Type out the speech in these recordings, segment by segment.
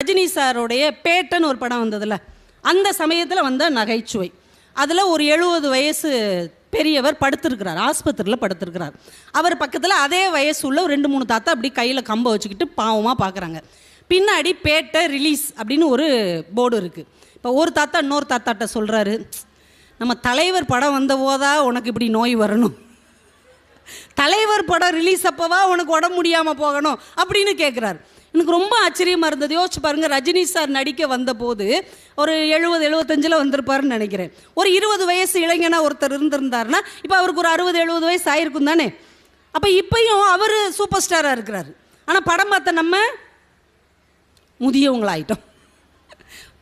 ரஜினி சாருடைய பேட்டன் ஒரு படம் வந்ததில்ல அந்த சமயத்தில் வந்த நகைச்சுவை. அதில் ஒரு எழுபது வயசு பெரியவர் படுத்திருக்கிறார் ஆஸ்பத்திரியில் படுத்திருக்கிறார். அவர் பக்கத்தில் அதே வயசு உள்ள ரெண்டு மூணு தாத்தா அப்படி கையில் கம்பை வச்சுக்கிட்டு பாவமாக பார்க்குறாங்க பின்னாடி பேட்டை ரிலீஸ் அப்படின்னு ஒரு போர்டு இருக்குது இப்போ ஒரு தாத்தா இன்னொரு தாத்தாட்ட சொல்கிறாரு நம்ம தலைவர் படம் வந்த போதா உனக்கு இப்படி நோய் வரணும். தலைவர் படம் ரிலீஸ் அப்போவா உனக்கு உடம்பு முடியாமல் போகணும் அப்படின்னு கேட்குறாரு எனக்கு ரொம்ப ஆச்சரியமாக இருந்தது. யோசிச்சு பாருங்கள் ரஜினி சார் நடிக்க வந்தபோது ஒரு எழுபது எழுபத்தஞ்சில் வந்திருப்பாருன்னு நினைக்கிறேன். ஒரு இருபது வயசு இளைஞனாக ஒருத்தர் இருந்திருந்தாருன்னா இப்போ அவருக்கு ஒரு அறுபது எழுபது வயசு ஆயிருக்கும் தானே? அப்போ இப்பயும் அவர் சூப்பர் ஸ்டாராக இருக்கிறாரு. ஆனால் படம் பார்த்த நம்ம முதியவங்களாயிட்டோம்.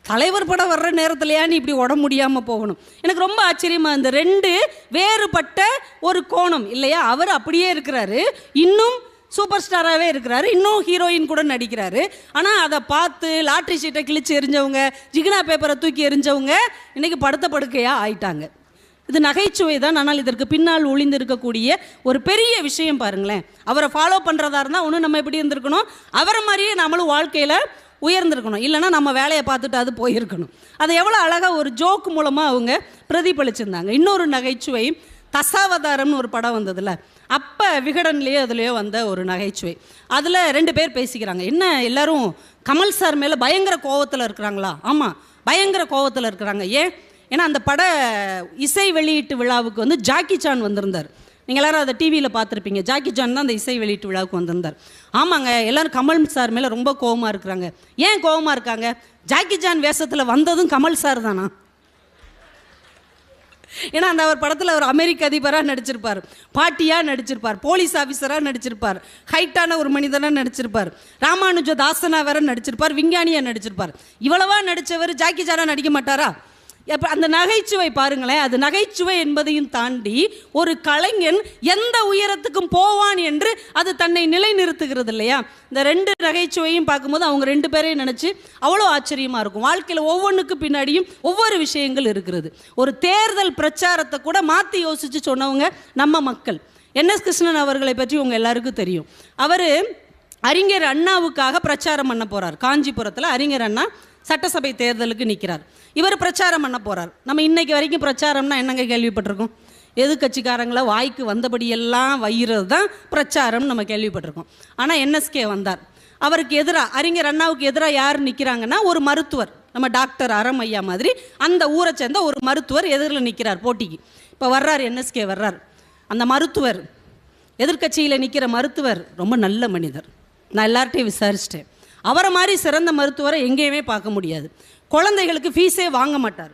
தலைவர் படம் வர்ற நேரத்துலையா நீ இப்படி உடம்பு முடியாமல் போகணும்? எனக்கு ரொம்ப ஆச்சரியமாக இருந்தது. ரெண்டு வேறுபட்ட ஒரு கோணம் இல்லையா? அவர் அப்படியே இருக்கிறாரு. இன்னும் சூப்பர் ஸ்டாராகவே இருக்கிறாரு. இன்னும் ஹீரோயின் கூட நடிக்கிறாரு. ஆனால் அதை பார்த்து லாட்ரி சீட்டை கிழிச்சு எரிஞ்சவங்க ஜிகினா பேப்பரை தூக்கி எரிஞ்சவங்க இன்றைக்கி படுத்த படுக்கையாக ஆயிட்டாங்க. இது நகைச்சுவை தான். ஆனால் இதற்கு பின்னால் ஒளிந்து இருக்கக்கூடிய ஒரு பெரிய விஷயம் பாருங்களேன். அவரை ஃபாலோ பண்ணுறதா இருந்தால் ஒன்று நம்ம எப்படி இருந்திருக்கணும்? அவரை மாதிரியே நம்மளும் வாழ்க்கையில் உயர்ந்திருக்கணும். இல்லைன்னா நம்ம வேலையை பார்த்துட்டு அது போயிருக்கணும். அதை எவ்வளோ அழகாக ஒரு ஜோக் மூலமாக அவங்க பிரதிபலிச்சிருந்தாங்க. இன்னொரு நகைச்சுவை தசாவதாரம்னு ஒரு படம் வந்ததில்ல அப்போ விகடன்லேயோ அதுலேயோ வந்த ஒரு நகைச்சுவை. அதில் ரெண்டு பேர் பேசிக்கிறாங்க. என்ன எல்லாரும் கமல் சார் மேலே பயங்கர கோவத்தில் இருக்கிறாங்களா? ஆமாம் பயங்கர கோவத்தில் இருக்கிறாங்க. ஏன்? ஏன்னா அந்த பட இசை வெளியீட்டு விழாவுக்கு வந்து ஜாக்கி சான் வந்திருந்தார். நீங்கள் எல்லாரும் அதை டிவியில் பார்த்துருப்பீங்க. ஜாக்கி ஜான் தான் அந்த இசை வெளியீட்டு விழாவுக்கு வந்திருந்தார். ஆமாங்க எல்லோரும் கமல் சார் மேலே ரொம்ப கோவமாக இருக்கிறாங்க. ஏன் கோவமாக இருக்காங்க? ஜாக்கி ஜான் வேஷத்தில் வந்ததும் கமல் சார் தானா? ஏன்னா அந்த அவர் படத்தில் அவர் அமெரிக்க அதிபராக நடிச்சிருப்பார். பாட்டியாக நடிச்சிருப்பார். போலீஸ் ஆஃபீஸராக நடிச்சிருப்பார். ஹைட்டான ஒரு மனிதனாக நடிச்சிருப்பார். ராமானுஜ தாசனா வேற நடிச்சிருப்பார். விஞ்ஞானியாக நடிச்சிருப்பார். இவ்வளவா நடித்தவர் ஜாக்கி ஜானா நடிக்க மாட்டாரா? அப்போ அந்த நகைச்சுவை பாருங்களேன். அது நகைச்சுவை என்பதையும் தாண்டி ஒரு கலைஞன் எந்த உயரத்துக்கும் போவான் என்று அது தன்னை நிலைநிறுத்துகிறது இல்லையா? இந்த ரெண்டு நகைச்சுவையும் பார்க்கும்போது அவங்க ரெண்டு பேரையும் நினச்சி அவ்வளோ ஆச்சரியமாக இருக்கும். வாழ்க்கையில் ஒவ்வொன்றுக்கு பின்னாடியும் ஒவ்வொரு விஷயங்கள் இருக்கிறது. ஒரு தேர்தல் பிரச்சாரத்தை கூட மாற்றி யோசித்து சொன்னவங்க நம்ம மக்கள். என்எஸ் கிருஷ்ணன் அவர்களை பற்றி உங்கள் எல்லாருக்கும் தெரியும். அவர் அறிஞர் அண்ணாவுக்காக பிரச்சாரம் பண்ண போகிறார் காஞ்சிபுரத்தில் அறிஞர் அண்ணா சட்டசபை தேர்தலுக்கு நிற்கிறார் இவர் பிரச்சாரம் பண்ண போகிறார் நம்ம இன்னைக்கு வரைக்கும் பிரச்சாரம்னா என்னங்க கேள்விப்பட்டிருக்கோம்? எதிர்க்கட்சிக்காரங்கள வாய்க்கு வந்தபடியெல்லாம் வைகிறது தான் பிரச்சாரம் நம்ம கேள்விப்பட்டிருக்கோம். ஆனால் என்எஸ்கே வந்தார். அவருக்கு எதிராக அறிஞர் அண்ணாவுக்கு எதிராக யார் நிற்கிறாங்கன்னா ஒரு மருத்துவர் நம்ம டாக்டர் அறம் ஐயா மாதிரி அந்த ஊரை சேர்ந்த ஒரு மருத்துவர் எதிரில் நிற்கிறார் போட்டிக்கு. இப்போ வர்றார் என்எஸ்கே வர்றார். அந்த மருத்துவர் எதிர்க்கட்சியில் நிற்கிற மருத்துவர் ரொம்ப நல்ல மனிதர். நான் எல்லார்ட்டையும் விசாரிச்சிட்டேன். அவரை மாதிரி சிறந்த மருத்துவரை எங்கேயுமே பார்க்க முடியாது. குழந்தைகளுக்கு ஃபீஸே வாங்க மாட்டார்.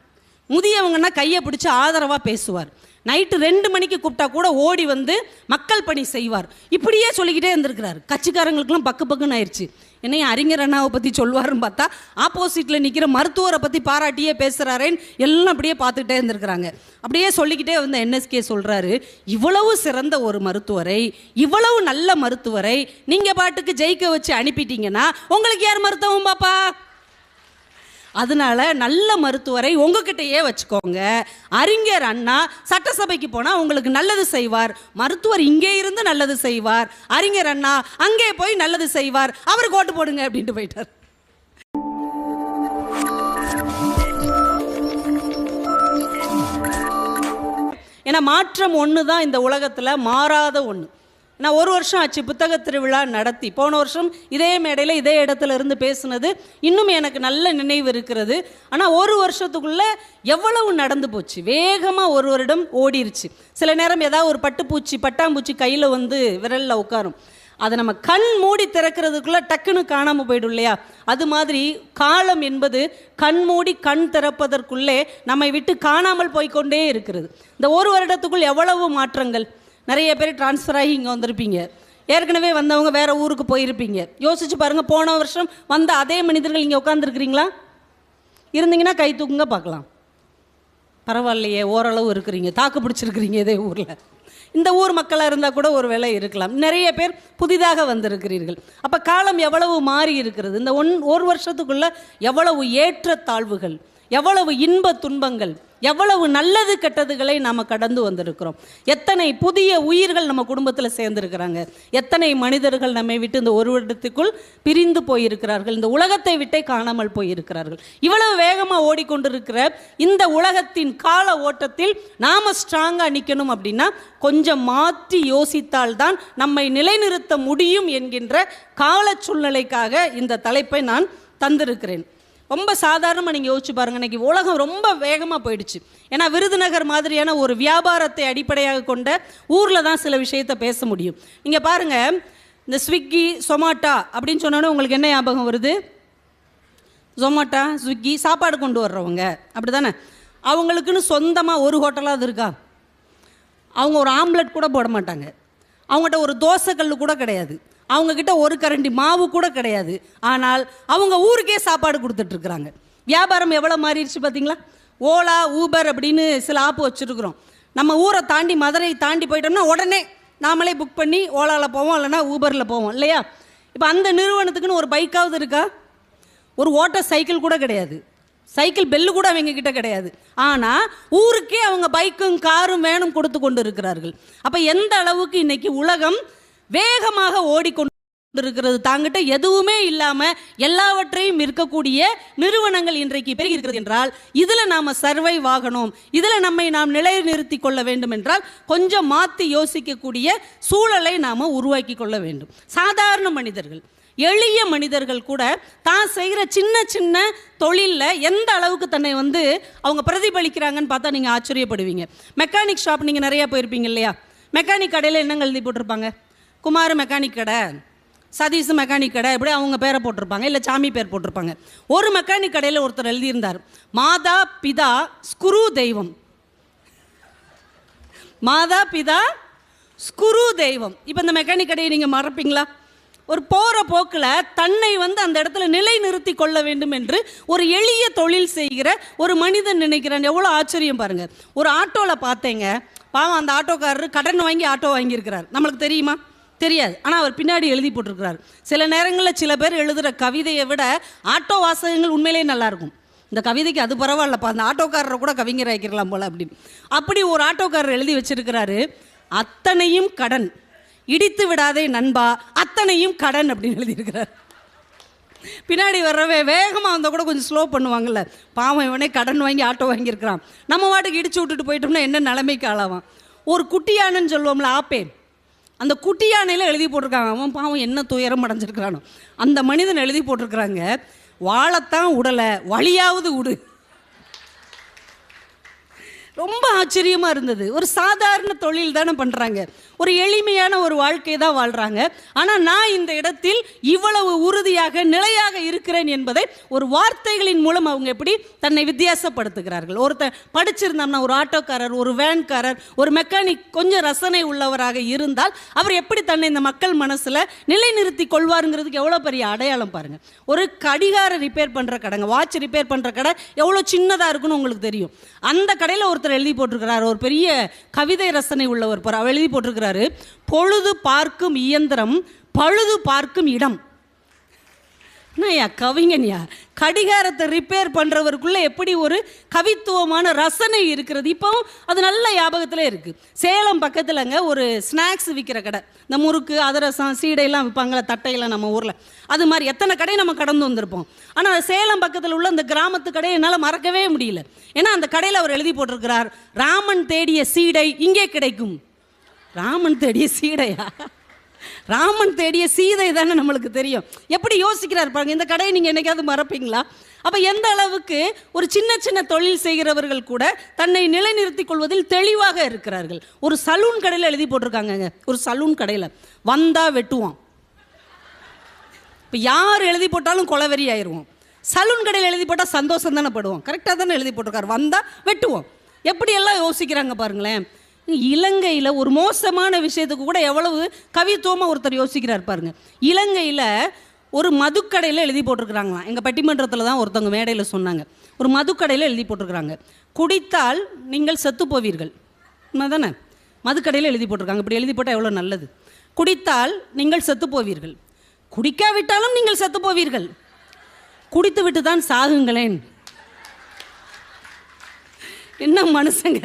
முதியவங்கன்னா கையை பிடிச்சி ஆதரவாக பேசுவார். நைட்டு ரெண்டு மணிக்கு கூப்பிட்டா கூட ஓடி வந்து மக்கள் பணி செய்வார். இப்படியே சொல்லிக்கிட்டே இருந்திருக்கிறார். கட்சிக்காரங்களுக்குலாம் பக்கு பக்குன்னு ஆயிடுச்சு என்னைய அறிஞர் அண்ணாவை பற்றி சொல்லுவாருன்னு பார்த்தா ஆப்போசிட்டில் நிற்கிற மருத்துவரை பற்றி பாராட்டியே பேசுகிறாரேன்னு எல்லாம் அப்படியே பார்த்துக்கிட்டே இருந்திருக்கிறாங்க. அப்படியே சொல்லிக்கிட்டே வந்து என்எஸ்கே சொல்கிறாரு இவ்வளவு சிறந்த ஒரு மருத்துவரை இவ்வளவு நல்ல மருத்துவரை நீங்கள் பாட்டுக்கு ஜெயிக்க வச்சு அனுப்பிட்டீங்கன்னா உங்களுக்கு யார் மருத்துவம் பாப்பா? அதனால நல்ல மருத்துவரை உங்ககிட்டயே வச்சுக்கோங்க. அறிஞர் அண்ணா சட்டசபைக்கு போனால் உங்களுக்கு நல்லது செய்வார். மருத்துவர் இங்கே இருந்து நல்லது செய்வார். அறிஞர் அண்ணா அங்கே போய் நல்லது செய்வார். அவர் கோட்டு போடுங்க அப்படின்ட்டு போயிட்டார். ஏன்னா மாற்றம் ஒன்று தான் இந்த உலகத்தில் மாறாத ஒன்று நான் ஒரு வருஷம் ஆச்சு புத்தக திருவிழா நடத்தி. போன வருஷம் இதே மேடையில் இதே இடத்துல இருந்து பேசுனது. இன்னும் எனக்கு நல்ல நினைவு இருக்கிறது. ஆனால் ஒரு வருஷத்துக்குள்ள எவ்வளவு நடந்து போச்சு. வேகமாக ஒரு வருடம் ஓடிருச்சு. சில நேரம் ஏதாவது ஒரு பட்டுப்பூச்சி பட்டாம்பூச்சி கையில் வந்து விரலில் உட்காரும். அதை நம்ம கண் மூடி திறக்கிறதுக்குள்ளே டக்குன்னு காணாமல் போயிடும் இல்லையா? அது மாதிரி காலம் என்பது கண் மூடி கண் திறப்பதற்குள்ளே நம்மை விட்டு காணாமல் போய்க்கொண்டே இருக்கிறது. இந்த ஒரு வருடத்துக்குள் எவ்வளவு மாற்றங்கள்? நிறைய பேர் டிரான்ஸ்ஃபர் ஆகி இங்கே வந்திருப்பீங்க. ஏற்கனவே வந்தவங்க வேறு ஊருக்கு போயிருப்பீங்க. யோசிச்சு பாருங்கள் போன வருஷம் வந்த அதே மனிதர்கள் இங்கே உட்காந்துருக்குறீங்களா இருந்தீங்கன்னா கை தூக்குங்க பார்க்கலாம். பரவாயில்லையே ஓரளவு இருக்கிறீங்க. தாக்கு பிடிச்சிருக்கிறீங்க இதே ஊரில். இந்த ஊர் மக்களாக இருந்தால் கூட ஒரு வேலை இருக்கலாம். நிறைய பேர் புதிதாக வந்திருக்கிறீர்கள். அப்போ காலம் எவ்வளவு மாறி இருக்கிறது? இந்த ஒன் ஒரு வருஷத்துக்குள்ளே எவ்வளவு ஏற்ற தாழ்வுகள் எவ்வளவு இன்ப துன்பங்கள் எவ்வளவு நல்லது கெட்டதுகளை நாம் கடந்து வந்திருக்கிறோம். எத்தனை புதிய உயிர்கள் நம்ம குடும்பத்தில் சேர்ந்திருக்கிறாங்க. எத்தனை மனிதர்கள் நம்மை விட்டு இந்த ஒரு வருடத்துக்குள் பிரிந்து போயிருக்கிறார்கள். இந்த உலகத்தை விட்டே காணாமல் போயிருக்கிறார்கள். இவ்வளவு வேகமாக ஓடிக்கொண்டிருக்கிற இந்த உலகத்தின் கால ஓட்டத்தில் நாம் ஸ்ட்ராங்காக நிற்கணும் அப்படின்னா கொஞ்சம் மாற்றி யோசித்தால்தான் நம்மை நிலைநிறுத்த முடியும் என்கின்ற கால சூழ்நிலைக்காக இந்த தலைப்பை நான் தந்திருக்கிறேன். ரொம்ப சாதாரணமாக நீங்கள் யோசிச்சு பாருங்க. இன்றைக்கி உலகம் ரொம்ப வேகமாக போயிடுச்சு. ஏன்னா விருதுநகர் மாதிரியான ஒரு வியாபாரத்தை அடிப்படையாக கொண்ட ஊரில் தான் சில விஷயத்தை பேச முடியும். நீங்கள் பாருங்கள் இந்த ஸ்விக்கி சொமாட்டா அப்படின்னு சொன்னோன்னே உங்களுக்கு என்ன ஞாபகம் வருது? ஜொமாட்டா ஸ்விக்கி சாப்பாடு கொண்டு வர்றவங்க. அப்படி தானே அவங்களுக்குன்னு சொந்தமாக ஒரு ஹோட்டலாக அது இருக்கா? அவங்க ஒரு ஆம்லெட் கூட போட மாட்டாங்க. அவங்ககிட்ட ஒரு தோசைக்கல் கூட கிடையாது. அவங்கக்கிட்ட ஒரு கரண்டி மாவு கூட கிடையாது. ஆனால் அவங்க ஊருக்கே சாப்பாடு கொடுத்துட்ருக்குறாங்க. வியாபாரம் எவ்வளோ மாறிடுச்சு பார்த்தீங்களா? ஓலா ஊபர் அப்படின்னு சில ஆப் வச்சுருக்குறோம். நம்ம ஊரை தாண்டி மதுரையை தாண்டி போயிட்டோம்னா உடனே நாமளே புக் பண்ணி ஓலாவில் போவோம் இல்லைனா ஊபரில் போவோம் இல்லையா? இப்போ அந்த நிறுவனத்துக்குன்னு ஒரு பைக்காவது இருக்கா? ஒரு ஓட்ட சைக்கிள் கூட கிடையாது. சைக்கிள் பெல்லு கூட அவங்க கிட்ட கிடையாது. ஆனால் ஊருக்கே அவங்க பைக்கும் காரும் வேணும் கொடுத்து கொண்டு இருக்கிறார்கள். அப்போ எந்த அளவுக்கு இன்னைக்கு உலகம் வேகமாக ஓடிக்கொண்டிருக்கிறது. தாங்கிட்ட எதுவுமே இல்லாம எல்லாவற்றையும் இருக்கக்கூடிய நிறுவனங்கள் இன்றைக்கு பெருகி இருக்கிறது என்றால் இதுல நாம சர்வைவ் ஆகணும். இதுல நம்மை நாம் நிலைநிறுத்தி கொள்ள வேண்டும் என்றால் கொஞ்சம் மாத்தி யோசிக்கக்கூடிய சூழலை நாம உருவாக்கி கொள்ள வேண்டும். சாதாரண மனிதர்கள் எளிய மனிதர்கள் கூட தான் செய்கிற சின்ன சின்ன தொழிலில் எந்த அளவுக்கு தன்னை வந்து அவங்க பிரதிபலிக்கிறாங்கன்னு பார்த்தா நீங்கள் ஆச்சரியப்படுவீங்க. மெக்கானிக் ஷாப் நீங்கள் நிறையா போயிருப்பீங்க இல்லையா? மெக்கானிக் கடையில் என்னங்க எழுதி போட்டிருப்பாங்க? குமார் மெக்கானிக் கடை சதீஷ் மெக்கானிக் கடை இப்படி அவங்க பேரை போட்டிருப்பாங்க இல்லை சாமி பேர் போட்டிருப்பாங்க. ஒரு மெக்கானிக் கடையில் ஒருத்தர் எழுதியிருந்தார் மாதா பிதா ஸ்குரு தெய்வம். மாதா பிதா ஸ்குரு தெய்வம். இப்போ இந்த மெக்கானிக் கடையை நீங்கள் மறப்பீங்களா? ஒரு போகிற போக்கில் தன்னை வந்து அந்த இடத்துல நிலைநிறுத்தி கொள்ள வேண்டும் என்று ஒரு எளிய தொழில் செய்கிற ஒரு மனிதன் நினைக்கிறான். எவ்வளோ ஆச்சரியம் பாருங்கள் ஒரு ஆட்டோவில் பார்த்தேங்க. பாவம் அந்த ஆட்டோக்காரர் கடன் வாங்கி ஆட்டோ வாங்கியிருக்கிறார். நம்மளுக்கு தெரியுமா? தெரியாது. ஆனால் அவர் பின்னாடி எழுதி போட்டிருக்கிறார். சில நேரங்களில் சில பேர் எழுதுகிற கவிதையை விட ஆட்டோ வாசகங்கள் உண்மையிலேயே நல்லாயிருக்கும் இந்த கவிதைக்கு அது பரவாயில்லப்பா அந்த ஆட்டோக்காரரை கூட கவிஞர் ஆக்கிடலாம் போல் அப்படின்னு அப்படி ஒரு ஆட்டோக்காரர் எழுதி வச்சிருக்கிறாரு அத்தனையும் கடன். இடித்து விடாதே நண்பா அத்தனையும் கடன் அப்படின்னு எழுதியிருக்கிறார். பின்னாடி வர்றவே வேகமாக வந்தால் கூட கொஞ்சம் ஸ்லோ பண்ணுவாங்கல்ல. பாவம் இவனே கடன் வாங்கி ஆட்டோ வாங்கியிருக்கிறான். நம்ம வாட்டுக்கு இடிச்சு விட்டுட்டு போயிட்டோம்னா என்ன நிலைமைக்கு ஆளாவான்? ஒரு குட்டியானன்னு சொல்லுவோம்ல ஆப்பே அந்த குட்டி யானையில் எழுதி போட்டிருக்காங்க. அவன் பாவம் என்ன துயரம் அடைஞ்சிருக்கிறானோ. அந்த மனிதன் எழுதி போட்டிருக்கிறாங்க. வாழத்தான் உடலை வழியாவது உடு. ரொம்ப ஆச்சரியமாக இருந்தது. ஒரு சாதாரண தொழில் தானே பண்ணுறாங்க ஒரு எளிமையான ஒரு வாழ்க்கை தான் வாழ்கிறாங்க ஆனால் நான் இந்த இடத்தில் இவ்வளவு உறுதியாக நிலையாக இருக்கிறேன் என்பதை ஒரு வார்த்தைகளின் மூலம் அவங்க எப்படி தன்னை வித்தியாசப்படுத்துகிறார்கள். ஒருத்தர் படிச்சிருந்தோம்னா ஒரு ஆட்டோக்காரர் ஒரு வேன்காரர் ஒரு மெக்கானிக் கொஞ்சம் ரசனை உள்ளவராக இருந்தால் அவர் எப்படி தன்னை இந்த மக்கள் மனசில் நிலைநிறுத்தி கொள்வாருங்கிறதுக்கு எவ்வளோ பெரிய அடையாளம் பாருங்கள் ஒரு கடிகார ரிப்பேர் பண்ணுற கடைங்க வாட்ச் ரிப்பேர் பண்ணுற கடை எவ்வளோ சின்னதாக இருக்குன்னு உங்களுக்கு தெரியும். அந்த கடையில் ஒருத்தர் எழுதி போட்டிருக்கிறார். ஒரு பெரிய கவிதை ரசனை உள்ளவர் அவர் எழுதி போட்டிருக்கிறாரு. பொழுது பார்க்கும் இயந்திரம் பழுது பார்க்கும் இடம். என்னய்யா கவிஞன்யா? கடிகாரத்தை ரிப்பேர் பண்ணுறவருக்குள்ளே எப்படி ஒரு கவித்துவமான ரசனை இருக்கிறது? இப்போவும் அது நல்ல ஞாபகத்தில் இருக்குது சேலம் பக்கத்தில்ங்க ஒரு ஸ்நாக்ஸ் விற்கிற கடை. இந்த முறுக்கு அதிரசம் சீடையெல்லாம் விற்பாங்களே தட்டையெல்லாம் நம்ம ஊரில். அது மாதிரி எத்தனை கடையை நம்ம கடந்து வந்திருப்போம். ஆனால் சேலம் பக்கத்தில் உள்ள அந்த கிராமத்து கடையை என்னால் மறக்கவே முடியல. ஏன்னா அந்த கடையில் அவர் எழுதி போட்டிருக்கிறார் ராமன் தேடிய சீடை இங்கே கிடைக்கும். ராமன் தேடிய சீடையா? ராமன் தேடிய சீதை தானே நம்மளுக்கு தெரியும். எப்படி யோசிக்கிறார் பாருங்க இந்த கடையை நீங்கள் என்னைக்காவது மறப்பீங்களா? அப்போ எந்த அளவுக்கு ஒரு சின்ன சின்ன தொழில் செய்கிறவர்கள் கூட தன்னை நிலைநிறுத்திக் கொள்வதில் தெளிவாக இருக்கிறார்கள். ஒரு சலூன் கடையில் எழுதி போட்டிருக்காங்கங்க. ஒரு சலூன் கடையில். வந்தா வெட்டுவான். இப்போ யார் எழுதி போட்டாலும் கொலவெறி ஆயிடுவோம் சலூன் கடையில் எழுதி போட்டால் சந்தோஷம் தானே படுவோம். கரெக்டாக தானே எழுதி போட்டிருக்காரு. வந்தால் வெட்டுவோம். எப்படியெல்லாம் யோசிக்கிறாங்க பாருங்களேன். இலங்கையில் ஒரு மோசமான விஷயத்துக்கு கூட எவ்வளவு கவித்துவமாக ஒருத்தர் யோசிக்கிறார் பாருங்க. இலங்கையில் ஒரு மதுக்கடையில் எழுதி போட்டிருக்கிறாங்களாம். எங்கள் பட்டிமன்றத்தில் தான் ஒருத்தவங்க மேடையில் சொன்னாங்க. ஒரு மதுக்கடையில் எழுதி போட்டிருக்கிறாங்க. குடித்தால் நீங்கள் செத்து போவீர்கள். தானே மதுக்கடையில் எழுதி போட்டிருக்காங்க. இப்படி எழுதி போட்டால் எவ்வளோ நல்லது? குடித்தால் நீங்கள் செத்து போவீர்கள். குடிக்காவிட்டாலும் நீங்கள் செத்து போவீர்கள். குடித்து விட்டு தான் சாகுங்களேன். என்ன மனுஷங்க?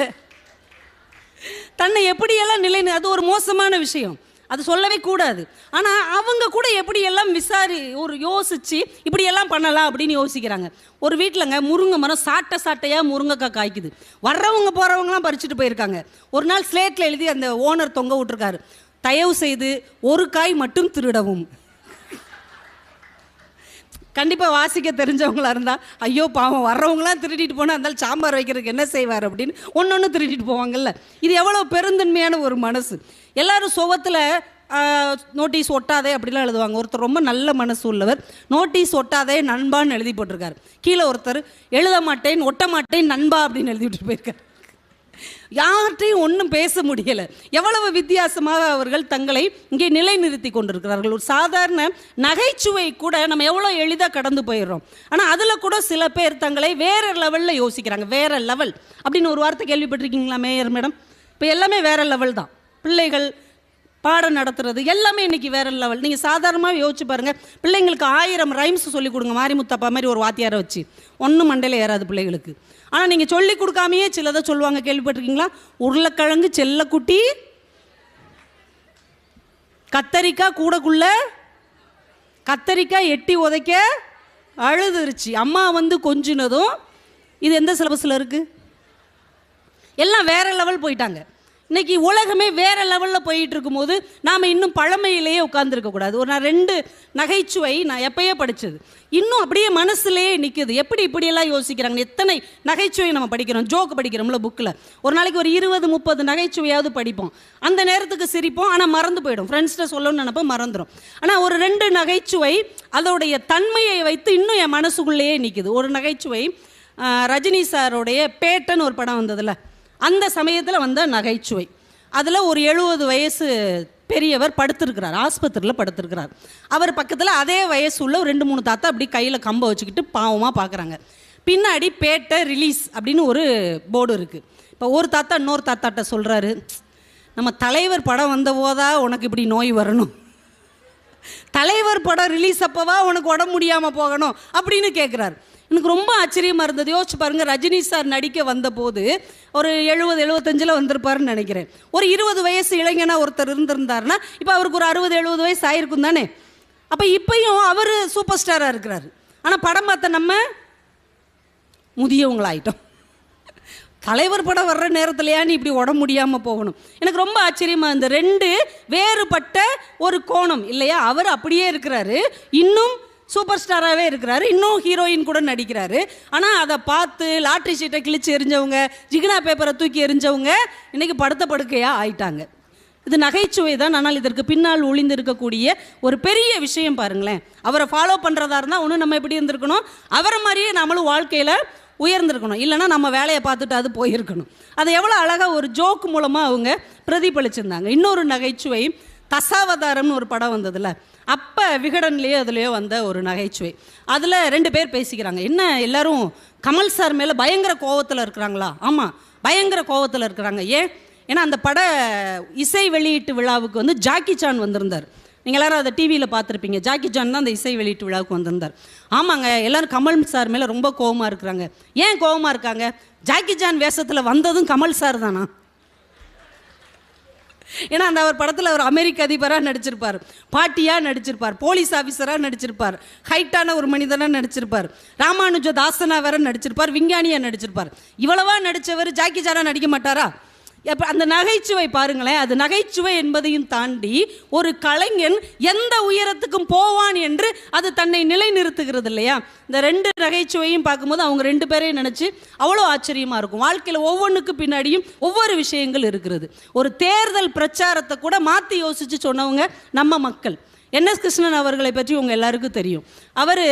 தன்னை எப்படியெல்லாம் நிலை அது ஒரு மோசமான விஷயம். அது சொல்லவே கூடாது. ஆனால் அவங்க கூட எப்படியெல்லாம் விசாரி ஒரு யோசிச்சு இப்படியெல்லாம் பண்ணலாம் அப்படின்னு யோசிக்கிறாங்க. ஒரு வீட்டிலங்க முருங்கை மரம் சாட்டை சாட்டையாக முருங்கைக்காய் காய்க்குது. வர்றவங்க போகிறவங்களாம் பறிச்சுட்டு போயிருக்காங்க. ஒரு நாள் ஸ்லேட்டில் எழுதி அந்த ஓனர் தொங்க விட்டுருக்காரு. தயவு செய்து ஒரு காய் மட்டும் திருடவும். கண்டிப்பாக வாசிக்க தெரிஞ்சவங்களாக இருந்தால் ஐயோ பாவம் வர்றவங்களாம் திருடிட்டு போனால் இருந்தாலும் சாம்பார் வைக்கிறதுக்கு என்ன செய்வார்? அப்படின்னு ஒன்று ஒன்று திருடிட்டு போவாங்கல்ல. இது எவ்வளோ பெருந்தன்மையான ஒரு மனசு. எல்லோரும் சுவத்தில் நோட்டீஸ் ஒட்டாதே அப்படிலாம் எழுதுவாங்க. ஒருத்தர் ரொம்ப நல்ல மனசு உள்ளவர். நோட்டீஸ் ஒட்டாதே நண்பான்னு எழுதி போட்டிருக்காரு. கீழே ஒருத்தர் எழுத மாட்டேன் ஒட்ட மாட்டேன் நண்பா அப்படின்னு எழுதிட்டு போயிருக்காரு. யார்கிட்டையும் ஒன்றும் பேச முடியலை. எவ்வளவு வித்தியாசமாக அவர்கள் தங்களை இங்கே நிலைநிறுத்தி கொண்டிருக்கிறார்கள். ஒரு சாதாரண நகைச்சுவை கூட நம்ம எவ்வளோ எளிதாக கடந்து போயிடுறோம். ஆனால் அதில் கூட சில பேர் தங்களை வேற லெவலில் யோசிக்கிறாங்க. வேற லெவல். அப்படின்னு ஒரு வார்த்தை கேள்விப்பட்டிருக்கீங்களா மேயர் மேடம்? இப்போ எல்லாமே வேற லெவல் தான். பிள்ளைகள் பாடம் நடத்துறது எல்லாமே இன்னைக்கு வேற லெவல். நீங்கள் சாதாரணமாக யோசிச்சு பாருங்கள் பிள்ளைங்களுக்கு ஆயிரம் ரைம்ஸ் சொல்லி கொடுங்க. மாரிமுத்தப்பா மாதிரி ஒரு வாத்தியாரை வச்சு. ஒன்றும் மண்டையில் ஏறாது பிள்ளைகளுக்கு. ஆனால் நீங்கள் சொல்லி கொடுக்காமையே சிலதை சொல்லுவாங்க. கேள்விப்பட்டிருக்கீங்களா? உருளைக்கிழங்கு செல்லக்குட்டி கத்தரிக்காய் கூடக்குள்ள கத்தரிக்காய் எட்டி உதைக்க அழுதுருச்சு. அம்மா வந்து கொஞ்சினதும் இது எந்த சிலபஸில் இருக்குது எல்லாம் வேறு லெவல் போயிட்டாங்க. இன்னைக்கு உலகமே வேற லெவலில் போயிட்டு இருக்கும்போது நாம் இன்னும் பழமையிலேயே உட்கார்ந்துருக்க கூடாது. ஒரு நான் ரெண்டு நகைச்சுவை நான் எப்பயோ படித்தது இன்னும் அப்படியே மனசுலேயே நிற்குது எப்படி இப்படியெல்லாம் யோசிக்கிறாங்க எத்தனை நகைச்சுவை நம்ம படிக்கிறோம்? ஜோக்கு படிக்கிறோம்ல புக்கில் ஒரு நாளைக்கு ஒரு இருபது முப்பது நகைச்சுவையாவது படிப்போம். அந்த நேரத்துக்கு சிரிப்போம். ஆனால் மறந்து போயிடும். ஃப்ரெண்ட்ஸ்கிட்ட சொல்லணும்னு நினப்ப மறந்துடும் ஆனால் ஒரு ரெண்டு நகைச்சுவை அதோடைய தன்மையை வைத்து இன்னும் என் மனசுக்குள்ளேயே நிற்குது ஒரு நகைச்சுவை ரஜினி சாரோடைய பேட்டன் ஒரு படம் வந்ததில்ல அந்த சமயத்தில் வந்த நகைச்சுவை. அதில் ஒரு எழுபது வயசு பெரியவர் படுத்திருக்கிறார் ஆஸ்பத்திரியில் படுத்திருக்கிறார். அவர் பக்கத்தில் அதே வயசு உள்ள ரெண்டு மூணு தாத்தா அப்படி கையில் கம்பை வச்சுக்கிட்டு பாவமாக பார்க்குறாங்க பின்னாடி பேட்டை ரிலீஸ் அப்படின்னு ஒரு போர்டு இருக்குது இப்போ ஒரு தாத்தா இன்னொரு தாத்தாட்ட சொல்கிறாரு நம்ம தலைவர் படம் வந்த போதா உனக்கு இப்படி நோய் வரணும்? தலைவர் படம் ரிலீஸ் அப்போவா உனக்கு உடம்பு முடியாமல் போகணும்? அப்படின்னு கேட்குறாரு எனக்கு ரொம்ப ஆச்சரியமாக இருந்தது. யோசிச்சு பாருங்கள் ரஜினி சார் நடிக்க வந்தபோது ஒரு எழுபது எழுபத்தஞ்சில் வந்திருப்பாருன்னு நினைக்கிறேன். ஒரு இருபது வயசு இளைஞனாக ஒருத்தர் இருந்திருந்தாருன்னா இப்போ அவருக்கு ஒரு அறுபது எழுபது வயசு ஆயிருக்கும் தானே? அப்போ இப்பயும் அவர் சூப்பர் ஸ்டாராக இருக்கிறார். ஆனால் படம் பார்த்த நம்ம முதியவங்களாயிட்டோம். தலைவர் படம் வர்ற நேரத்துலையா நீ இப்படி உடம்பு முடியாமல் போகணும். எனக்கு ரொம்ப ஆச்சரியமாக இந்த ரெண்டு வேறுபட்ட ஒரு கோணம் இல்லையா? அவர் அப்படியே இருக்கிறாரு. இன்னும் சூப்பர் ஸ்டாராகவே இருக்கிறாரு. இன்னும் ஹீரோயின் கூட நடிக்கிறாரு. ஆனால் அதை பார்த்து லாட்ரி சீட்டை கிழிச்சு எரிஞ்சவங்க ஜிகினா பேப்பரை தூக்கி எரிஞ்சவங்க இன்னைக்கு படுத்த படுக்கையாக ஆயிட்டாங்க. இது நகைச்சுவை தான். ஆனால் இதற்கு பின்னால் ஒளிந்து இருக்கக்கூடிய ஒரு பெரிய விஷயம் பாருங்களேன். அவரை ஃபாலோ பண்ணுறதா இருந்தால் ஒன்று நம்ம எப்படி இருந்திருக்கணும்? அவரை மாதிரியே நம்மளும் வாழ்க்கையில் உயர்ந்திருக்கணும். இல்லைன்னா நம்ம வேலையை பார்த்துட்டு அது போயிருக்கணும். அதை எவ்வளோ அழகாக ஒரு ஜோக் மூலமாக அவங்க பிரதிபலிச்சிருந்தாங்க. இன்னொரு நகைச்சுவை தசாவதாரம்னு ஒரு படம் வந்ததில்ல அப்போ விகடன்லேயோ அதுலேயோ வந்த ஒரு நகைச்சுவை. அதில் ரெண்டு பேர் பேசிக்கிறாங்க. என்ன எல்லாரும் கமல் சார் மேலே பயங்கர கோவத்தில் இருக்கிறாங்களா? ஆமாம் பயங்கர கோவத்தில் இருக்கிறாங்க. ஏன்? ஏன்னா அந்த பட இசை வெளியீட்டு விழாவுக்கு வந்து ஜாக்கி சான் வந்திருந்தார். நீங்கள் எல்லாரும் அதை டிவியில் பார்த்துருப்பீங்க. ஜாக்கி ஜான் தான் அந்த இசை வெளியீட்டு விழாவுக்கு வந்திருந்தார். ஆமாங்க எல்லோரும் கமல் சார் மேலே ரொம்ப கோவமாக இருக்கிறாங்க. ஏன் கோவமாக இருக்காங்க? ஜாக்கி ஜான் வேஷத்தில் வந்ததும் கமல் சார் தானா? ஏன்னா அந்த அவர் படத்தில் அவர் அமெரிக்க அதிபராக நடிச்சிருப்பார். பாட்டியாக நடிச்சிருப்பார். போலீஸ் ஆஃபீஸராக நடிச்சிருப்பார். ஹைட்டான ஒரு மனிதனாக நடிச்சிருப்பார். ராமானுஜ தாசனா வேற நடிச்சிருப்பார். விஞ்ஞானியாக நடிச்சிருப்பார். இவ்வளவா நடித்தவர் ஜாக்கி சாரா நடிக்க மாட்டாரா? அப்ப அந்த நகைச்சுவை பாருங்களேன். அது நகைச்சுவை என்பதையும் தாண்டி ஒரு கலைஞன் எந்த உயரத்துக்கும் போவான் என்று அது தன்னை நிலைநிறுத்துகிறது இல்லையா? இந்த ரெண்டு நகைச்சுவையும் பார்க்கும்போது அவங்க ரெண்டு பேரையும் நினச்சி அவ்வளோ ஆச்சரியமாக இருக்கும். வாழ்க்கையில் ஒவ்வொன்றுக்கு பின்னாடியும் ஒவ்வொரு விஷயங்கள் இருக்கிறது. ஒரு தேர்தல் பிரச்சாரத்தை கூட மாற்றி யோசித்து சொன்னவங்க நம்ம மக்கள். என் எஸ் கிருஷ்ணன் அவர்களை பற்றி உங்கள் எல்லாருக்கும் தெரியும். அவர்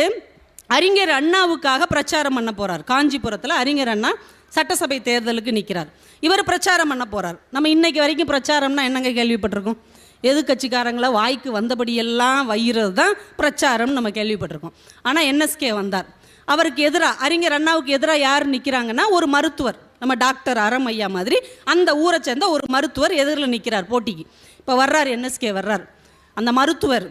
அறிஞர் அண்ணாவுக்காக பிரச்சாரம் பண்ண போகிறார் காஞ்சிபுரத்தில் அறிஞர் அண்ணா சட்டசபை தேர்தலுக்கு நிற்கிறார் இவர் பிரச்சாரம் பண்ண போகிறார் நம்ம இன்றைக்கு வரைக்கும் பிரச்சாரம்னா என்னங்க கேள்விப்பட்டிருக்கோம்? எதிர்க்கட்சிக்காரங்களை வாய்க்கு வந்தபடியெல்லாம் வைகிறது தான் பிரச்சாரம் நம்ம கேள்விப்பட்டிருக்கோம். ஆனால் என்எஸ்கே வந்தார். அவருக்கு எதிராக அறிஞர் அண்ணாவுக்கு எதிராக யார் நிற்கிறாங்கன்னா ஒரு மருத்துவர். நம்ம டாக்டர் அறம் ஐயா மாதிரி அந்த ஊரை சேர்ந்த ஒரு மருத்துவர் எதிரில் நிற்கிறார் போட்டிக்கு. இப்போ வர்றார் என்எஸ்கே வர்றார். அந்த மருத்துவர்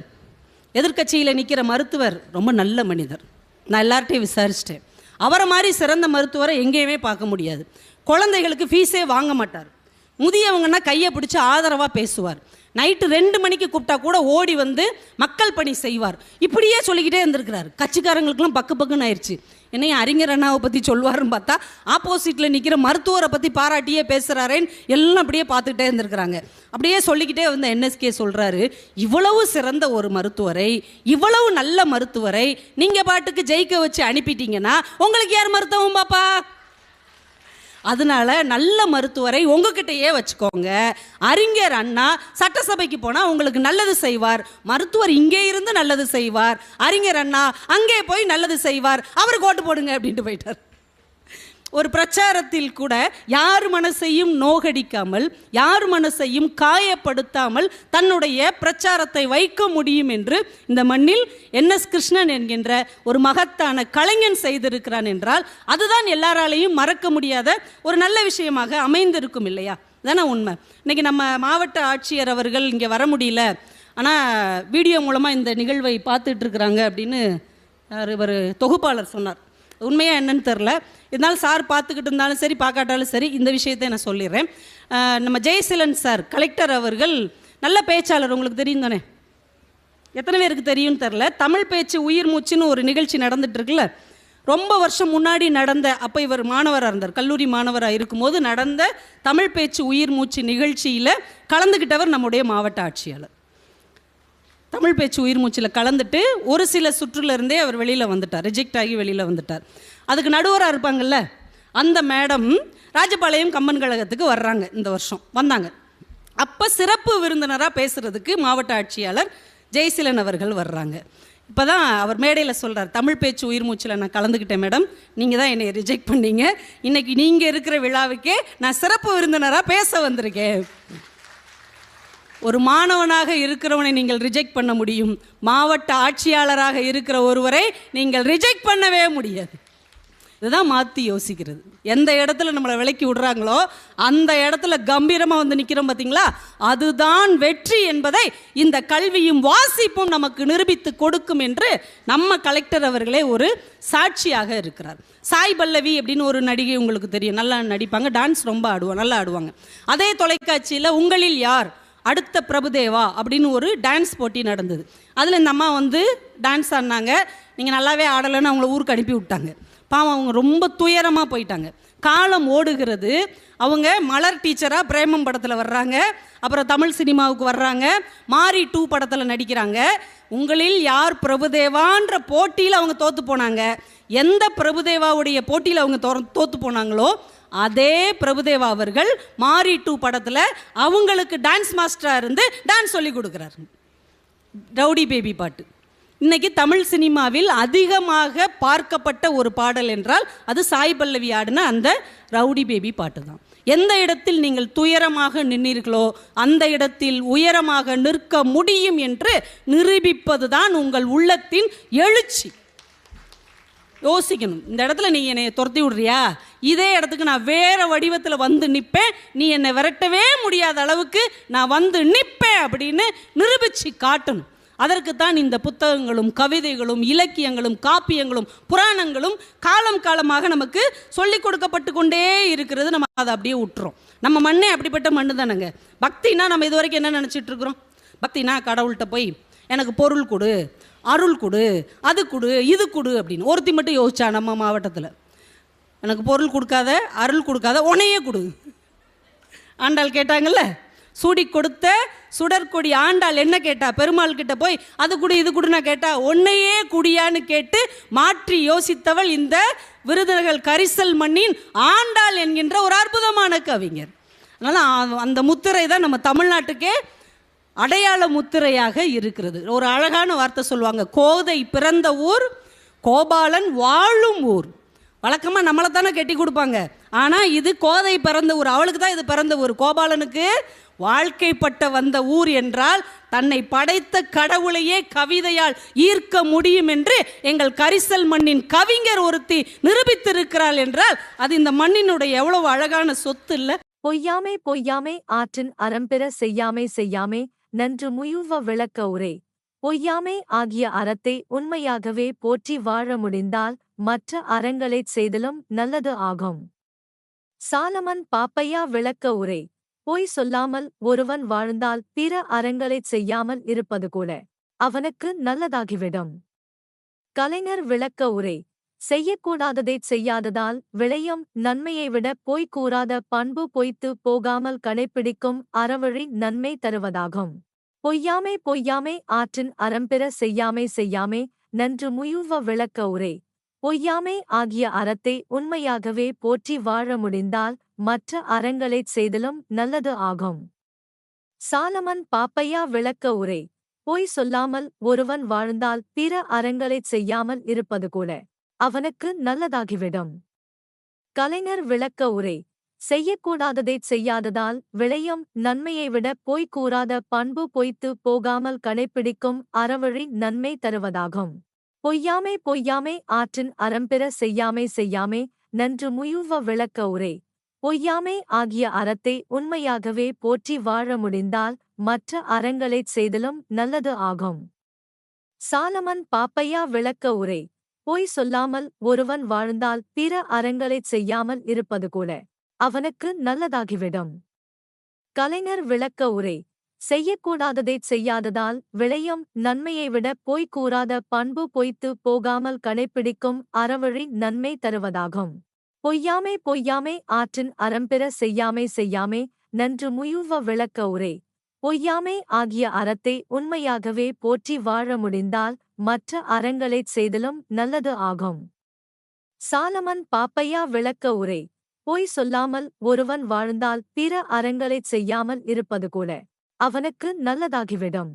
எதிர்க்கட்சியில் நிற்கிற மருத்துவர் ரொம்ப நல்ல மனிதர். நான் எல்லார்ட்டையும் விசாரிச்சிட்டேன். அவரை மாதிரி சிறந்த மருத்துவரை எங்கேயுமே பார்க்க முடியாது. குழந்தைகளுக்கு ஃபீஸே வாங்க மாட்டார். முதியவங்கன்னா கையை பிடிச்சி ஆதரவாக பேசுவார். நைட்டு ரெண்டு மணிக்கு கூப்பிட்டா கூட ஓடி வந்து மக்கள் பணி செய்வார். இப்படியே சொல்லிக்கிட்டே இருந்திருக்கிறார். கட்சிக்காரங்களுக்குலாம் பக்கு பக்குன்னு ஆயிடுச்சு என்னைய அறிஞர் அண்ணாவை பற்றி சொல்லுவாருன்னு பார்த்தா ஆப்போசிட்டில் நிற்கிற மருத்துவரை பற்றி பாராட்டியே பேசுகிறாரேன்னு எல்லாம் அப்படியே பார்த்துக்கிட்டே இருந்திருக்கிறாங்க. அப்படியே சொல்லிக்கிட்டே வந்து என்எஸ்கே சொல்கிறாரு இவ்வளவு சிறந்த ஒரு மருத்துவரை இவ்வளவு நல்ல மருத்துவரை நீங்கள் பாட்டுக்கு ஜெயிக்க வச்சு அனுப்பிட்டீங்கன்னா உங்களுக்கு யார் மருத்துவம் பாப்பா? அதனால நல்ல மருத்துவரை உங்ககிட்டயே வச்சுக்கோங்க. அறிஞர் அண்ணா சட்டசபைக்கு போனால் உங்களுக்கு நல்லது செய்வார். மருத்துவர் இங்கே இருந்து நல்லது செய்வார். அறிஞர் அண்ணா அங்கே போய் நல்லது செய்வார். அவருக்கு ஓட்டு போடுங்க அப்படின்ட்டு போயிட்டார். ஒரு பிரச்சாரத்தில் கூட யார் மனசையும் நோகடிக்காமல் யார் மனசையும் காயப்படுத்தாமல் தன்னுடைய பிரச்சாரத்தை வைக்க முடியும் என்று இந்த மண்ணில் என் எஸ் கிருஷ்ணன் என்கின்ற ஒரு மகத்தான கலைஞன் செய்திருக்கிறான் என்றால் அதுதான் எல்லாராலையும் மறக்க முடியாத ஒரு நல்ல விஷயமாக அமைந்திருக்கும் இல்லையா? தானே உண்மை. இன்னைக்கு நம்ம மாவட்ட ஆட்சியர் அவர்கள் இங்கே வர முடியல. ஆனால் வீடியோ மூலமாக இந்த நிகழ்வை பார்த்துட்டு இருக்கிறாங்க அப்படின்னு ஒரு இவர் தொகுப்பாளர் சொன்னார். உண்மையாக என்னன்னு தெரில இருந்தாலும் சார் பார்த்துக்கிட்டு இருந்தாலும் சரி பார்க்காட்டாலும் சரி இந்த விஷயத்தை நான் சொல்லிடுறேன். நம்ம ஜெயசீலன் சார் கலெக்டர் அவர்கள் நல்ல பேச்சாளர் உங்களுக்கு தெரியும் தானே? எத்தனை பேருக்கு தெரியும்னு தெரில தமிழ் பேச்சு உயிர் மூச்சுன்னு ஒரு நிகழ்ச்சி நடந்துட்டுருக்குல்ல ரொம்ப வருஷம் முன்னாடி நடந்த அப்போ இவர் மாணவராக இருந்தார். கல்லூரி மாணவராக இருக்கும்போது நடந்த தமிழ் பேச்சு உயிர் மூச்சு நிகழ்ச்சியில் கலந்துக்கிட்டவர் நம்முடைய மாவட்ட ஆட்சியாளர். தமிழ் பேச்சு உயிர் மூச்சில் கலந்துட்டு ஒரு சில சுற்றுலேருந்தே அவர் வெளியில் வந்துட்டார். ரிஜெக்ட் ஆகி வெளியில் வந்துட்டார். அதுக்கு நடுவராக இருப்பாங்கல்ல அந்த மேடம் ராஜபாளையம் கம்மன் கழகத்துக்கு வர்றாங்க இந்த வருஷம். வந்தாங்க. அப்போ சிறப்பு விருந்தினராக பேசுகிறதுக்கு மாவட்ட ஆட்சியாளர் ஜெய்சிலன் அவர்கள் வர்றாங்க. இப்போ தான் அவர் மேடையில் சொல்கிறார் தமிழ் பேச்சு உயிர் மூச்சில் நான் கலந்துக்கிட்டேன் மேடம் நீங்கள் தான் என்னை ரிஜெக்ட் பண்ணீங்க. இன்னைக்கு நீங்கள் இருக்கிற விழாவுக்கே நான் சிறப்பு விருந்தினராக பேச வந்திருக்கேன். ஒரு மாணவனாக இருக்கிறவனை நீங்கள் ரிஜெக்ட் பண்ண முடியும். மாவட்ட ஆட்சியாளராக இருக்கிற ஒருவரை நீங்கள் ரிஜெக்ட் பண்ணவே முடியாது. இதுதான் மாற்றி யோசிக்கிறது. எந்த இடத்துல நம்மளை விலக்கி விடுறாங்களோ அந்த இடத்துல கம்பீரமாக வந்து நிற்கிறோம் பார்த்தீங்களா அதுதான் வெற்றி என்பதை இந்த கல்வியும் வாசிப்பும் நமக்கு நிரூபித்து கொடுக்கும் என்று நம்ம கலெக்டர் அவர்களே ஒரு சாட்சியாக இருக்கிறார். சாய் பல்லவி அப்படின்னு ஒரு நடிகை உங்களுக்கு தெரியும். நல்லா நடிப்பாங்க டான்ஸ் ரொம்ப ஆடுவாங்க நல்லா ஆடுவாங்க. அதே தொலைக்காட்சியில் உங்களில் யார்? அடுத்த பிரபுதேவா அப்படின்னு ஒரு டான்ஸ் போட்டி நடந்தது. அதில் இந்த அம்மா வந்து டான்ஸ் ஆடினாங்க. நீங்கள் நல்லாவே ஆடலைன்னு அவங்கள ஊருக்கு அனுப்பி விட்டாங்க. பாவம் அவங்க ரொம்ப துயரமாக போயிட்டாங்க. காலம் ஓடுகிறது. அவங்க மலர் டீச்சராக பிரேமம் படத்தில் வர்றாங்க. அப்புறம் தமிழ் சினிமாவுக்கு வர்றாங்க. மாரி டூ படத்தில் நடிக்கிறாங்க. உங்களில் யார் பிரபுதேவான்ற போட்டியில் அவங்க தோற்று போனாங்க. எந்த பிரபுதேவாவுடைய போட்டியில் அவங்க தோற- தோற்று போனாங்களோ அதே பிரபுதேவா அவர்கள் மாரி டூ படத்தில் அவங்களுக்கு டான்ஸ் மாஸ்டராக இருந்து டான்ஸ் சொல்லி கொடுக்குறாரு. ரவுடி பேபி பாட்டு. இன்னைக்கு தமிழ் சினிமாவில் அதிகமாக பார்க்கப்பட்ட ஒரு பாடல் என்றால் அது சாய் பல்லவி ஆடின அந்த ரவுடி பேபி பாட்டு தான் எந்த இடத்தில் நீங்கள் துயரமாக நின்றீர்களோ அந்த இடத்தில் உயரமாக நிற்க முடியும் என்று நிரூபிப்பது தான் உங்கள் உள்ளத்தின் எழுச்சி. யோசிக்கணும். இந்த இடத்துல நீ என்னை துரத்தி விடுறியா? இதே இடத்துக்கு நான் வேற வடிவத்தில் வந்து நிற்பேன் நீ என்னை விரட்டவே முடியாத அளவுக்கு நான் வந்து நிற்பேன் அப்படின்னு நிரூபிச்சு காட்டணும். அதற்குத்தான் இந்த புத்தகங்களும் கவிதைகளும் இலக்கியங்களும் காப்பியங்களும் புராணங்களும் காலம் காலமாக நமக்கு சொல்லிக் கொடுக்கப்பட்டு கொண்டே இருக்கிறது. நம்ம அதை அப்படியே விட்டுறோம் நம்ம மண்ணே அப்படிப்பட்ட மண்ணு தானேங்க. பக்தினா நம்ம இது வரைக்கும் என்ன நினச்சிட்டு இருக்கிறோம்? பக்தினா கடவுள்கிட்ட போய் எனக்கு பொருள் கொடு. அருள் கொடு அது கொடு இது கொடு அப்படின்னு. ஒருத்தி மட்டும் யோசிச்சா நம்ம மாவட்டத்தில். எனக்கு பொருள் கொடுக்காத அருள் கொடுக்காத உனையே கொடு. ஆண்டாள் கேட்டாங்கல்ல? சூடி கொடுத்த சுடற்கொடி ஆண்டாள் என்ன கேட்டா? பெருமாள் கிட்ட போய் அது குடி இது குடினா கேட்டா உன்னையே குடியான்னு கேட்டு மாற்றி யோசித்தவள் இந்த விருதுநகர் கரிசல் மண்ணின் ஆண்டாள் என்கின்ற ஒரு அற்புதமான கவிஞர். அதனால அந்த முத்திரை தான் நம்ம தமிழ்நாட்டுக்கே அடையாள முத்திரையாக இருக்கிறது. ஒரு அழகான வார்த்தை சொல்லுவாங்க. கோதை பிறந்த ஊர் கோபாலன் வாழும் ஊர். வழக்கமாக நம்மளை தானே கட்டி கொடுப்பாங்க. ஆனால் இது கோதை பிறந்த ஊர். அவளுக்கு தான் இது பிறந்த ஊர். கோபாலனுக்கு வாழ்க்கைப்பட்ட வந்த ஊர் என்றால் தன்னை படைத்த கடவுளையே கவிதையால் ஈர்க்க முடியும் என்று எங்கள் கரிசல் மண்ணின் கவிஞர் ஒருத்தி நிரூபித்திருக்கிறாள் என்றால் அது இந்த மண்ணினுடைய எவ்வளவு அழகான சொத்து இல்லை. பொய்யாமை பொய்யாமை ஆற்றின் அறம்பெற செய்யாமை செய்யாமே நன்று முயுவ விளக்க உரை. பொய்யாமை ஆகிய அறத்தை உண்மையாகவே போற்றி வாழ முடிந்தால் மற்ற அறங்களைச் செய்தலும் நல்லது ஆகும். சாலமன் பாப்பையா விளக்க உரை. பொய் சொல்லாமல் ஒருவன் வாழ்ந்தால் பிற அறங்களைச் செய்யாமல் இருப்பது கூட அவனுக்கு நல்லதாகிவிடும். கலைஞர் விளக்க உரை. செய்யக்கூடாததைச் செய்யாததால் விளையும் நன்மையை விட பொய் கூறாத பண்பு பொய்த்து போகாமல் கடைப்பிடிக்கும் அறவழி நன்மை தருவதாகும். பொய்யாமை பொய்யாமை ஆற்றின் அறம்பெற செய்யாமை செய்யாமை நன்று முயுவ விளக்க உரை. பொய்யாமை ஆகிய அறத்தை உண்மையாகவே போற்றி வாழ முடிந்தால் மற்ற அறங்களைச் செய்தலும் நல்லது ஆகும். சாலமன் பாப்பையா விளக்க உரை. பொய் சொல்லாமல் ஒருவன் வாழ்ந்தால் பிற அறங்களைச் செய்யாமல் இருப்பது கூட. அவனுக்கு நல்லதாகிவிடும். கலைஞர் விளக்க உரை. செய்யக்கூடாததைச் செய்யாததால் விளையும் நன்மையை விட பொய் கூறாத பண்பு பொய்த்து போகாமல் கடைப்பிடிக்கும் அறவழி நன்மை தருவதாகும். பொய்யாமை பொய்யாமை ஆற்றின் அறம்பெற செய்யாமை செய்யாமை நன்று முயுவ விளக்க உரை. பொய்யாமை ஆகிய அறத்தை உண்மையாகவே போற்றி வாழ முடிந்தால் மற்ற அறங்களைச் செய்தலும் நல்லது ஆகும். சாலமன் பாப்பையா விளக்க உரை. பொய் சொல்லாமல் ஒருவன் வாழ்ந்தால் பிற அறங்களைச் செய்யாமல் இருப்பது கூட அவனுக்கு நல்லதாகிவிடும். கலைஞர் விளக்க உரை செய்யக்கூடாததைச் செய்யாததால் விளையும் நன்மையை விட பொய் கூறாத பண்பு பொய்த்து போகாமல் கடைப்பிடிக்கும் அறவழி நன்மை தருவதாகும். பொய்யாமை பொய்யாமை ஆற்றின் அறம்பிற செய்யாமை செய்யாமை நன்று முயுவ விளக்க உரை பொய்யாமை ஆகிய அறத்தை உண்மையாகவே போற்றி வாழ முடிந்தால் மற்ற அறங்களைச் செய்தலும் நல்லது ஆகும். சாலமன் பாப்பையா விளக்க உரை. பொய் சொல்லாமல் ஒருவன் வாழ்ந்தால் பிற அறங்களைச் செய்யாமல் இருப்பது கூட அவனுக்கு நல்லதாகிவிடும்.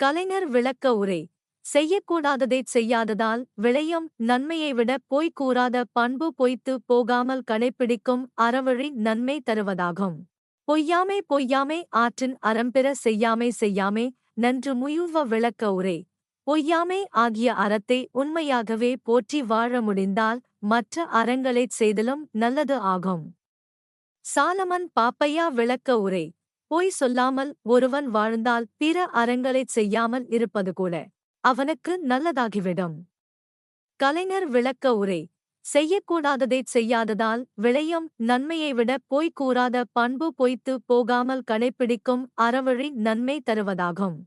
கலைஞர் விளக்க உரை. செய்யக்கூடாததைச் செய்யாததால் விளையும் நன்மையை விட பொய் கூறாத பண்பு பொய்த்து போகாமல் கடைப்பிடிக்கும் அறவழி நன்மை தருவதாகும். பொய்யாமை பொய்யாமை ஆற்றின் அறம்பெற செய்யாமை செய்யாமை நன்று முயுவ விளக்க உரை. பொய்யாமை ஆகிய அறத்தை உண்மையாகவே போற்றி வாழ முடிந்தால் மற்ற அறங்களைச் செய்தலும் நல்லது ஆகும். சாலமன் பாப்பையா விளக்க உரை. பொய் சொல்லாமல் ஒருவன் வாழ்ந்தால் பிற அறங்களைச் செய்யாமல் இருப்பது கூட அவனுக்கு நல்லதாகிவிடும். கலைஞர் விளக்க உரை. செய்யக்கூடாததைச் செய்யாததால் விளையும் நன்மையை விட பொய் கூறாத பண்பு பொய்த்து போகாமல் கடைப்பிடிக்கும் அறவழி நன்மை தருவதாகும்.